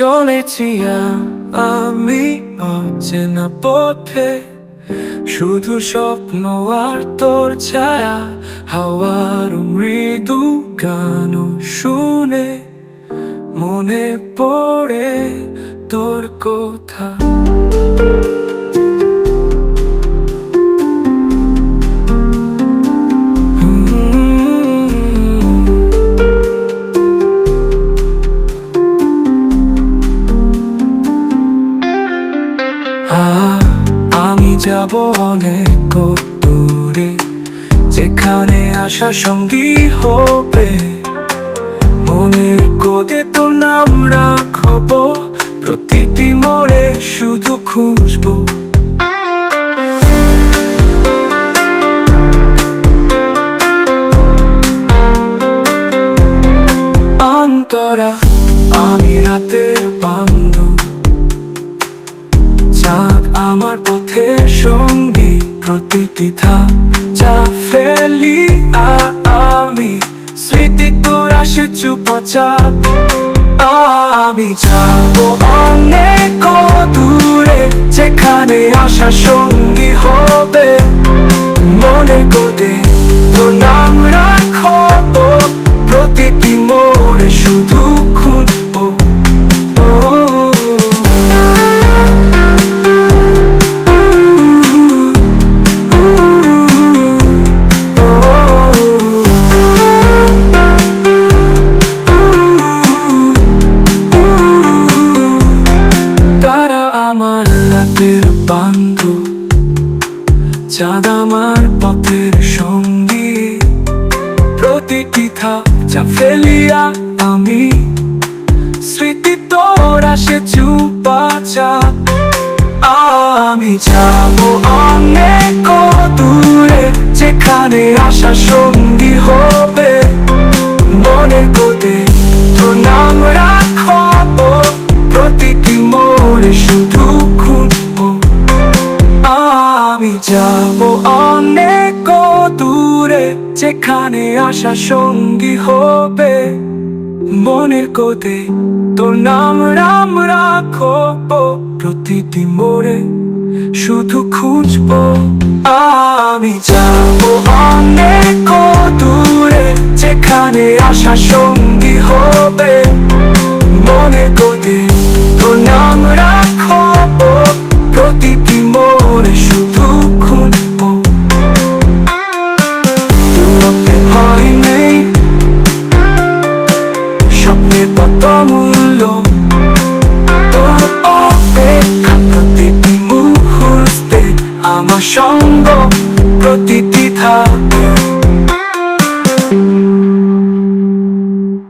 চলেছি আমি অচেনা পথে। শুধু স্বপ্ন আর তোর ছায়া, হাওয়ার মৃদু গান শুনে মনে পড়ে তোর কথা। যাব অনেক দূরে যেখানে আসা সঙ্গী হবে। মনের কোদে তো নাম রাখব প্রতিটি শুধু খুঁজবো। অন্তরা ধাপ যা ফেলি আমি। স্মৃতি তোর আসে চুপচাপ আমি যাব অনেক দূরে, যেখানে আসা সঙ্গী হবে। রাতের বান্ধব চাঁদ আমার পথের সঙ্গী। প্রতিটি ধাপ যা ফেলিয়া আমি, স্মৃতি তোর আসে চুপাচা। আমি যাব অনেক দূরে, যেখানে যেখানে আসা সঙ্গী হবে, মনের কোতে তো নাম রাম রাখো প্রতিটি মোড়ে শুধু খুঁজবো, আমি যাব অনেক দূরে, যেখানে আসা সঙ্গী হবে। প্রতিটি